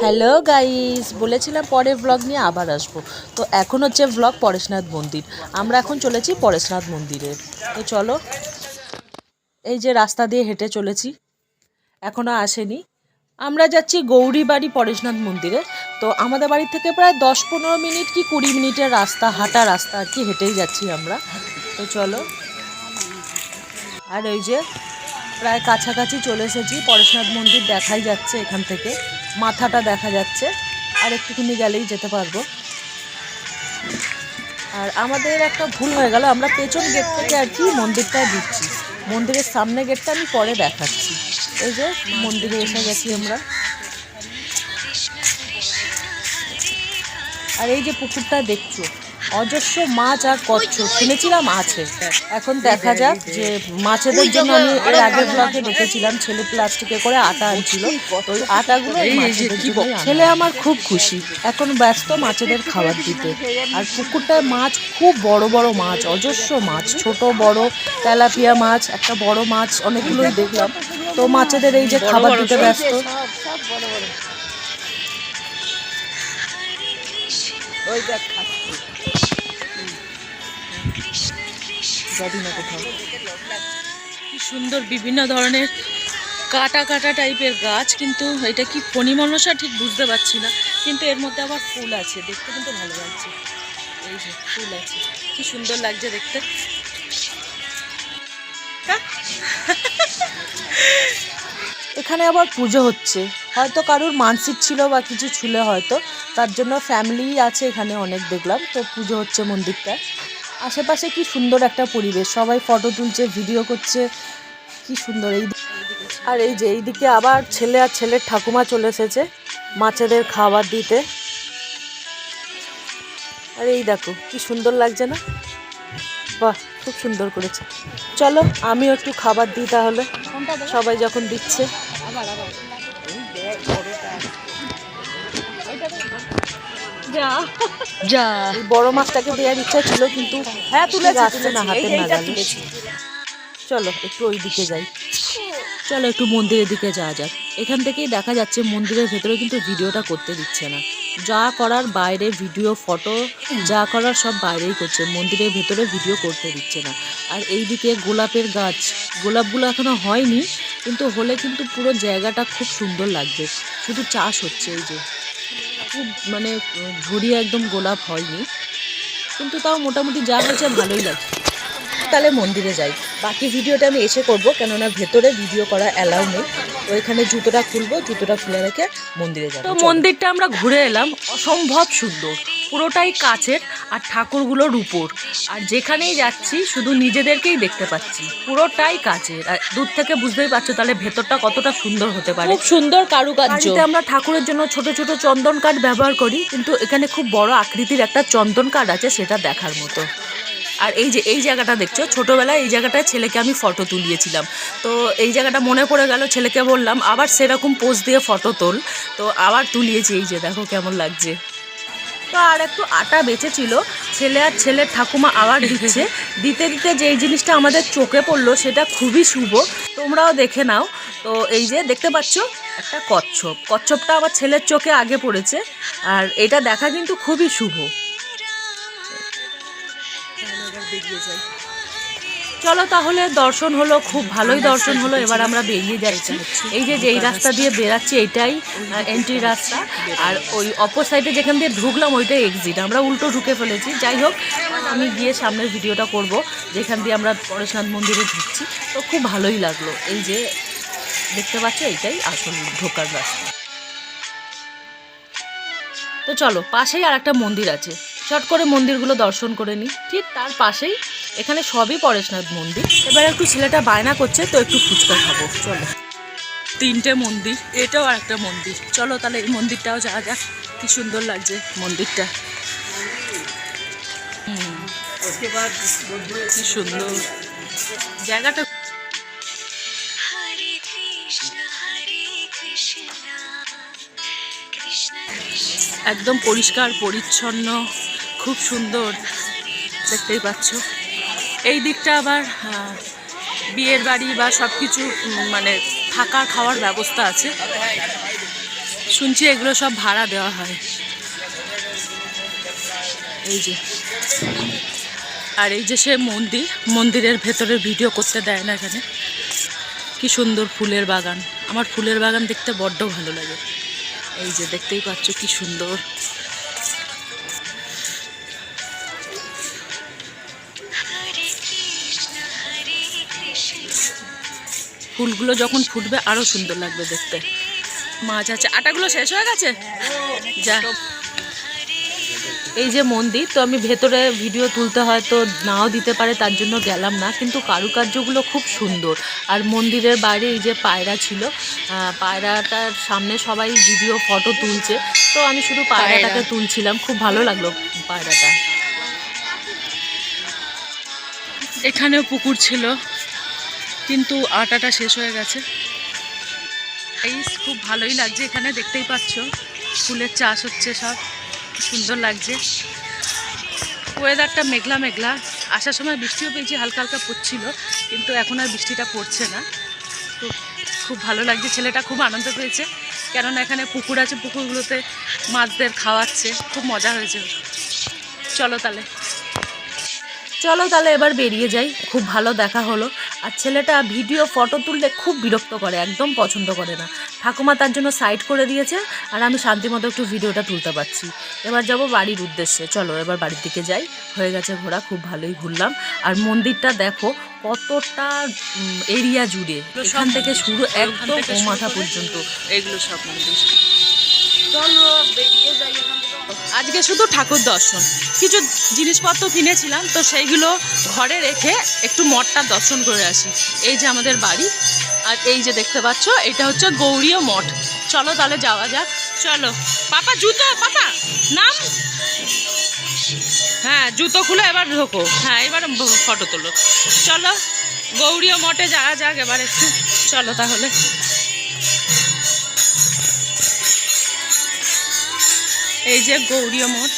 Hello guys বলেছিলাম পরে blog নিয়ে আবার আসব। তো এখন হচ্ছে ব্লগ পরেশনাথ মন্দির। আমরা এখন চলেছি পরেশনাথ মন্দিরে। তো চলো, এই যে রাস্তা দিয়ে হেঁটে চলেছি। এখনও আসেনি। আমরা যাচ্ছি গৌরীবাড়ি পরেশনাথ মন্দিরে। তো আমাদের বাড়ি থেকে প্রায় দশ পনেরো মিনিট কি কুড়ি মিনিটের রাস্তা, হাঁটা রাস্তা আর কি হেঁটেই যাচ্ছি আমরা। তো চলো। আর ওই যে প্রায় কাছাকাছি চলে এসেছি। পরেশনাথ মন্দির দেখাই যাচ্ছে এখান থেকে। মাথাটা দেখা যাচ্ছে। আর একটুখানি গেলেই যেতে পারব। আর আমাদের একটা ভুল হয়ে গেল। আমরা পেছন গেট থেকে আর কি মন্দিরটা দিচ্ছি। মন্দিরের সামনে গেটটা আমি পরে দেখাচ্ছি। এই যে মন্দিরে এসে গেছি আমরা। আর এই যে পুকুরটা দেখছ অজস্র মাছ আর কচ্ছপ শুনেছিলাম আছে। এখন দেখা যাক যে মাছেদের জন্য আমি এর আগের ব্লগে দেখেছিলাম ছেলে প্লাস্টিকে করে আটা আনছিল। তো ওই আটাগুলো। ছেলে আমার খুব খুশি। এখন ব্যস্ত মাছেদের খাবার দিতে। আর পুকুরটায় মাছ খুব বড় বড় মাছ অজস্র মাছ ছোট বড় তেলাপিয়া মাছ একটা বড় মাছ অনেকগুলোই দেখলাম। তো মাছেদের এই যে খাবার দিতে ব্যস্ত। ওই দেখ কি সুন্দর বিভিন্ন ধরনের কাটা কাটা টাইপের গাছ, কিন্তু এটা কি ফণি মনসা ঠিক বুঝতে পারছি না, কিন্তু এর মধ্যে আবার ফুল আছে, দেখতে কিন্তু ভালো লাগছে। এই যে ফুল আছে, কি সুন্দর লাগছে দেখতে। এখানে আবার পুজো হচ্ছে, হয়তো কারোর মানসিক ছিল বা কিছু ছিল হয়তো, তার জন্য ফ্যামিলি আছে এখানে অনেক দেখলাম, তো পুজো হচ্ছে মন্দিরটা। আশেপাশে কি সুন্দর একটা পরিবেশ? সবাই ফটো তুলছে ভিডিও করছে। কি সুন্দর এই আর এই যে এইদিকে আবার ছেলে আর ছেলের ঠাকুমা চলে এসেছে মাছেদের খাবার দিতে। আর এই দেখো, কি সুন্দর লাগছে না? বাহ, খুব সুন্দর করেছে। চলো, আমিও একটু খাবার দিই তাহলে। সবাই যখন দিচ্ছে। যা। বড় মাছটাকে দেওয়ার ইচ্ছা ছিল কিন্তু হ্যাঁ তুলেছি আসছে না তুলেছি। চলো একটু ওই দিকে যাই। চলো একটু মন্দিরের দিকে যাওয়া যাক। এখান থেকেই দেখা যাচ্ছে মন্দিরের ভেতরে কিন্তু ভিডিওটা করতে দিচ্ছে না। যা করার বাইরে ভিডিও ফটো যা করার সব বাইরেই করছে। মন্দিরের ভেতরে ভিডিও করতে দিচ্ছে না। আর এইদিকে গোলাপের গাছ। গোলাপগুলো এখনও হয়নি কিন্তু হলে কিন্তু পুরো জায়গাটা খুব সুন্দর লাগবে। শুধু চাষ হচ্ছে এই যে। খুব মানে ঝরিয়ে একদম গোলাপ হয়নি। কিন্তু তাও মোটামুটি যা হয়েছে ভালোই লাগে তাহলে মন্দিরে যাই। বাকি ভিডিওটা আমি এসে করব, কেননা ভেতরে ভিডিও করা অ্যালাউ নেই। তো এখানে জুতোটা খুলবো, জুতোটা খুলে রেখে মন্দিরে যাব। তো মন্দিরটা আমরা ঘুরে এলাম। অসম্ভব সুন্দর। পুরোটাই কাচের আর ঠাকুরগুলো রূপোর আর যেখানেই যাচ্ছি শুধু নিজেদেরকেই দেখতে পাচ্ছি। পুরোটাই কাচের। আর দূর থেকে বুঝতেই পারছ তাহলে ভেতরটা কতটা সুন্দর হতে পারে। খুব সুন্দর কারুকার্য। আমরা ঠাকুরের জন্য ছোট ছোট চন্দন কাঠ ব্যবহার করি কিন্তু এখানে খুব বড় আকৃতির একটা চন্দন কাঠ আছে সেটা দেখার মতো। আর এই যে এই জায়গাটা দেখছ? ছোটোবেলায় এই জায়গাটায় ছেলেকে আমি ফটো তুলিয়েছিলাম। তো এই জায়গাটা মনে পড়ে গেল ছেলেকে বললাম আবার সেরকম পোজ দিয়ে ফটো তোল। তো আবার তুলিয়েছি এই যে দেখো কেমন লাগছে। তো আর একটু আটা বেঁচেছিল। ছেলে আর ছেলের ঠাকুমা আবার দিচ্ছে। দিতে দিতে যেই জিনিসটা আমাদের চোখে পড়ল সেটা খুবই শুভ। তোমরাও দেখে নাও। তো এই যে দেখতে পাচ্ছ, একটা কচ্ছপ। কচ্ছপটা আমার ছেলের চোখে আগে পড়েছে। আর এটা দেখা কিন্তু খুবই শুভ। চলো তাহলে দর্শন হলো, খুব ভালোই দর্শন হলো, এবার আমরা বেরিয়ে যাচ্ছি। এই যে যেই রাস্তা দিয়ে বেরাচ্ছি এইটাই এন্ট্রি রাস্তা। আর ওই অপর সাইডে যেখান দিয়ে ঢুকলাম, ওইটাই এক্সিট আমরা উল্টো ঢুকে ফেলেছি। যাই হোক, আমি গিয়ে সামনের ভিডিওটা করব, যেখান দিয়ে আমরা পরেশনাথ মন্দিরে ঢুকছি। তো খুব ভালোই লাগল। এই যে দেখতে পাচ্ছ এইটাই আসল ঢোকার রাস্তা। তো চলো, পাশেই আর একটা মন্দির আছে। চট করে মন্দিরগুলো দর্শন করে নিই। ঠিক তার পাশেই এখানে সবই পরেশনাথ মন্দির। এবার একটু ছেলেটা বায়না করছে তো একটু ফুচকা খাব। চলো। তিনটে মন্দির এটাও আর একটা মন্দির। চলো তাহলে এই মন্দিরটাও যাওয়া যাক। কি সুন্দর লাগছে মন্দিরটা। কি সুন্দর। জায়গাটা একদম পরিষ্কার পরিচ্ছন্ন খুব সুন্দর। দেখতেই পাচ্ছ। এই দিকটা আবার বিয়ের বাড়ি বা সব কিছু মানে থাকা খাওয়ার ব্যবস্থা আছে। শুনছি এগুলো সব ভাড়া দেওয়া হয়। এই যে। আর এই যে সে মন্দির, মন্দিরের ভেতরে ভিডিও করতে দেয় না এখানে। কি সুন্দর ফুলের বাগান। আমার ফুলের বাগান দেখতে বড্ড ভালো লাগে। এই যে দেখতেই পাচ্ছ কি সুন্দর। ফুলগুলো যখন ফুটবে আরও সুন্দর লাগবে দেখতে। মাছ আছে আটাগুলো শেষ হয়ে গেছে? যা। এই যে মন্দির তো আমি ভেতরে ভিডিও তুলতে হয়তো নাও দিতে পারে তার জন্য গেলাম না কিন্তু কারুকার্যগুলো খুব সুন্দর। আর মন্দিরের বাইরে এই যে পায়রা ছিল পায়রাটার সামনে সবাই ভিডিও ফটো তুলছে। তো আমি শুধু পায়রাটাকে তুলছিলাম খুব ভালো লাগল পায়রাটা। এখানেও পুকুর ছিল। কিন্তু আটাটা শেষ হয়ে গেছে। এই খুব ভালোই লাগছে এখানে, দেখতেই পাচ্ছ। ফুলের চাষ হচ্ছে সব সুন্দর লাগছে। ওয়েদারটা মেঘলা মেঘলা। আসার সময় বৃষ্টিও পেয়েছি, হালকা হালকা পড়ছিল, কিন্তু এখন আর বৃষ্টিটা পড়ছে না। তো খুব ভালো লাগছে, ছেলেটা খুব আনন্দ পেয়েছে। কেননা এখানে পুকুর আছে, পুকুরগুলোতে মাছদের খাওয়াচ্ছে, খুব মজা হয়েছে। চলো তাহলে। চলো তাহলে এবার বেরিয়ে যাই, খুব ভালো দেখা হলো। আর ছেলেটা ভিডিও ফটো তুললে খুব বিরক্ত করে একদম পছন্দ করে না। ঠাকুমা তার জন্য সাইড করে দিয়েছে আর আমি শান্তিমতো একটু ভিডিওটা তুলতে পারছি। এবার যাব বাড়ির উদ্দেশ্যে। চলো এবার বাড়ির দিকে যাই। হয়ে গেছে ঘোরা খুব ভালোই ঘুরলাম। আর মন্দিরটা দেখো কতটা এরিয়া জুড়ে। এখান থেকে শুরু একদম মাথা পর্যন্ত। এগুলো সব মন্দির। চলো বেরিয়ে যাই আজকে শুধু ঠাকুর দর্শন। কিছু জিনিসপত্র কিনেছিলাম, তো সেইগুলো ঘরে রেখে একটু মঠটা দর্শন করে আসি। এই যে আমাদের বাড়ি, আর এই যে দেখতে পাচ্ছ, এটা হচ্ছে গৌরীয় মঠ। চলো তাহলে যাওয়া যাক। চলো। পাপা, জুতো, পাপা, নাম? হ্যাঁ জুতো খুলে এবার ঢোকো। হ্যাঁ এবার ফটো তোলো। চলো, গৌরীয় মঠে যাওয়া যাক এবার একটু। চলো তাহলে। এই যে গৌরীয় মঠ।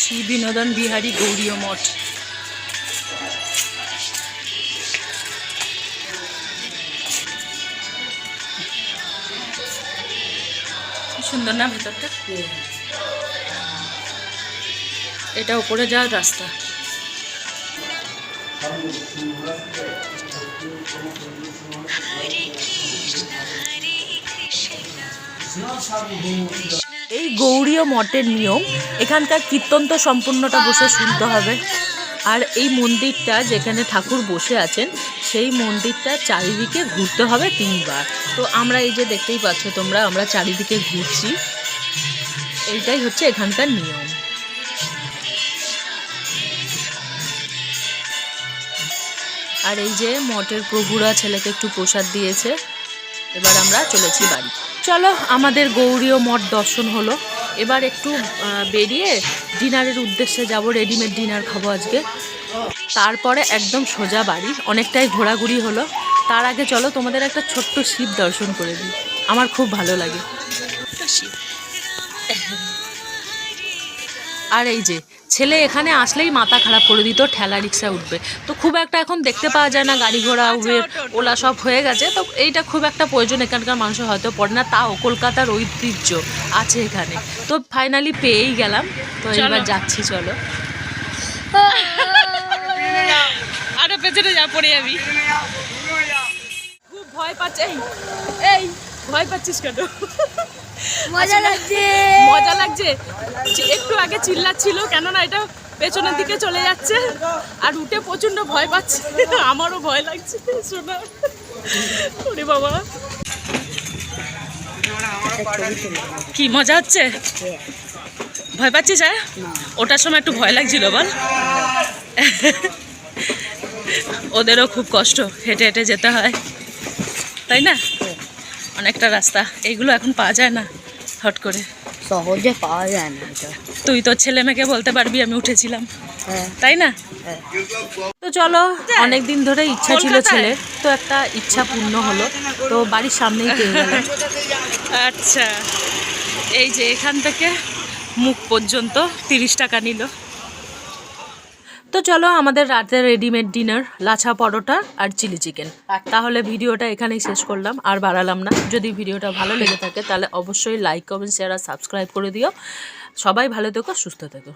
শ্রী বিনোদন বিহারী গৌরীয় মঠ। সুন্দর না ভেতরটা? এটা উপরে যাওয়ার রাস্তা। এই গৌরীয় মঠের নিয়ম, এখানকার কীর্তন তো সম্পূর্ণটা বসে শুনতে হবে। আর এই মন্দিরটা যেখানে ঠাকুর বসে আছেন, সেই মন্দিরটা চারিদিকে ঘুরতে হবে তিনবার। তো আমরা এই যে দেখতেই পাচ্ছ তোমরা, আমরা চারিদিকে ঘুরছি। এইটাই হচ্ছে এখানকার নিয়ম। আর এই যে মঠের প্রভুরা ছেলেকে একটু প্রসাদ দিয়েছে, এবার আমরা চলেছি বাড়ি চলো, আমাদের গৌরীয় মঠ দর্শন হলো। এবার একটু বেরিয়ে ডিনারের উদ্দেশ্যে যাব রেডিমেড ডিনার খাব আজকে। তারপরে একদম সোজা বাড়ি, অনেকটাই ঘোরাঘুরি হলো। তার আগে চলো, তোমাদের একটা ছোট্ট শিব দর্শন করে দিই। আমার খুব ভালো লাগে। শিব আর এই যে ছেলে এখানে আসলেই মাথা খারাপ করে দিত ঠেলা রিক্সা উঠবে। তো খুব একটা এখন দেখতে পাওয়া যায় না গাড়ি ঘোড়া উবের ওলা সব হয়ে গেছে। তো এইটা খুব একটা প্রয়োজন এখানকার মানুষের হয়তো পড়ে না তাও কলকাতার ঐতিহ্য আছে এখানে। তো ফাইনালি পেয়েই গেলাম তো এবার যাচ্ছি চলো। আরে পেছনে যা পড়ে যাবি। খুব ভয় পাচ্ছে এই এই। ভয় পাচ্ছিস কেন? মজা লাগছে। মজা লাগছে। একটু আগে চিল্লাচ্ছিল কেননা এটা পেছনের দিকে চলে যাচ্ছে। আর উঠে প্রচণ্ড ভয় পাচ্ছে। আমারও ভয় লাগছে শোনা। ওরে বাবা। কি মজা হচ্ছে? ভয় পাচ্ছিস হ্যাঁ? ওটার সময় একটু ভয় লাগছিল বল। ওদেরও খুব কষ্ট হেঁটে হেঁটে যেতে হয়। তাই না? অনেকটা রাস্তা। এইগুলো এখন পাওয়া যায় না হট করে। সহজে পাওয়া যায় না তুই তোর ছেলে মেয়েকে বলতে পারবি আমি উঠেছিলাম। হ্যাঁ। তাই না? হ্যাঁ। তো চলো অনেক দিন ধরে ইচ্ছা ছিল? ছেলের তো একটা ইচ্ছা পূর্ণ হলো তো বাড়ির সামনেই পেয়ে গেল আচ্ছা। এই যে এখান থেকে মুখ পর্যন্ত তিরিশ টাকা নিল। তো চলো আমাদের রাতে রেডিমেড ডিনার লাছা পরোটা আর চিলি চিকেন তাহলে ভিডিওটা এখানেই শেষ করলাম, আর বাড়ালাম না। যদি ভিডিওটা ভালো লেগে থাকে, তাহলে অবশ্যই লাইক কমেন্ট শেয়ার আর সাবস্ক্রাইব করে দিও। সবাই ভালো থেকো, সুস্থ থেকো।